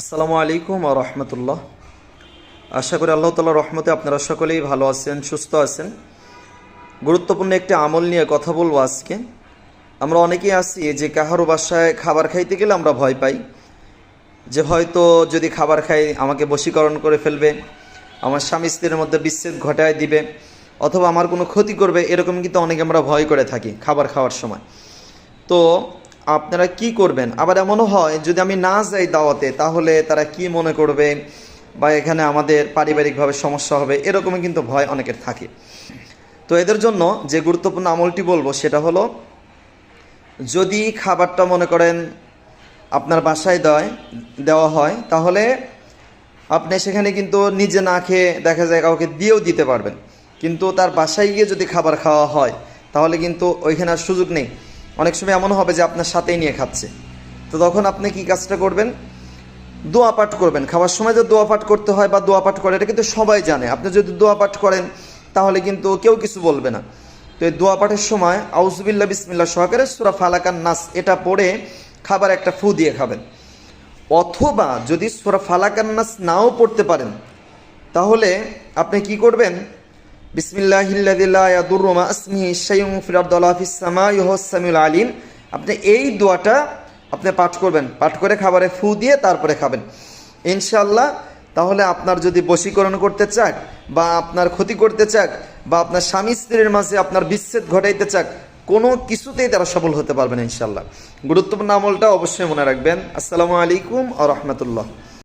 আসসালামু আলাইকুম আ রহমতুল্লাহ। আশা করি আল্লাহ তালা রহমতে আপনারা সকলেই ভালো আছেন, সুস্থ আছেন। গুরুত্বপূর্ণ একটি আমল নিয়ে কথা বলব আজকে। আমরা অনেকেই আছি যে কাহারো বাসায় খাবার খাইতে গেলে আমরা ভয় পাই। যে হয়তো যদি খাবার খাই, আমাকে বশীকরণ করে ফেলবে, আমার স্বামী স্ত্রীর মধ্যে বিচ্ছেদ ঘটায় দিবে, অথবা আমার কোনো ক্ষতি করবে, এরকম কিন্তু অনেকে আমরা ভয় করে থাকি খাবার খাওয়ার সময়। তো আপনারা কি করবেন? আবার এমনও হয়, যদি আমি না যাই দাওয়াতে, তাহলে তারা কি মনে করবে? বা এখানে আমাদের পারিবারিকভাবে সমস্যা হবে? এরকমই কিন্তু ভয় অনেকের থাকে। তো এদের জন্য যে গুরুত্বপূর্ণ আমলটি বলব, সেটা হলো, যদি খাবারটা মনে করেন আপনার বাসায় দেয়, দেওয়া হয়, তাহলে আপনি সেখানে কিন্তু নিজে না খেয়ে দেখা যায় কাউকে দিয়েও দিতে পারবেন। কিন্তু তার বাসায় গিয়ে যদি খাবার খাওয়া হয়, তাহলে কিন্তু ওইখানে আর সুযোগ নেই। অনেক সময় এমন হবে যে আপনার সাথেই নিয়ে খাচ্ছে। তো তখন আপনি কি কাজটা করবেন? দোয়া পাঠ করবেন। খাওয়ার সময় যে দোয়া পাঠ করতে হয় বা দোয়া পাঠ করে, এটা কিন্তু সবাই জানে। আপনি যদি দোয়া পাঠ করেন, তাহলে কিন্তু কেউ কিছু বলবে না। তো এই দোয়া পাঠের সময় আউজবিল্লা বিসমিল্লা সহকারে সুরা ফালাকান নাস এটা পড়ে খাবার একটা ফু দিয়ে খাবেন। অথবা যদি সুরা ফালাকান নাস নাও পড়তে পারেন, তাহলে আপনি কি করবেন? আলিম। আপনি এই দোয়াটা আপনি পাঠ করবেন। পাঠ করে খাবারে ফু দিয়ে তারপরে খাবেন। ইনশাল্লাহ তাহলে আপনার যদি বশীকরণ করতে চাক, বা আপনার ক্ষতি করতে চাক, বা আপনার স্বামী স্ত্রীর মাঝে আপনার বিচ্ছেদ ঘটাইতে চাক, কোনো কিছুতেই তারা সফল হতে পারবেন ইনশাল্লাহ গুরুত্বপূর্ণ আমলটা অবশ্যই মনে রাখবেন। আসসালামু আলাইকুম আ রহমতুল্লাহ।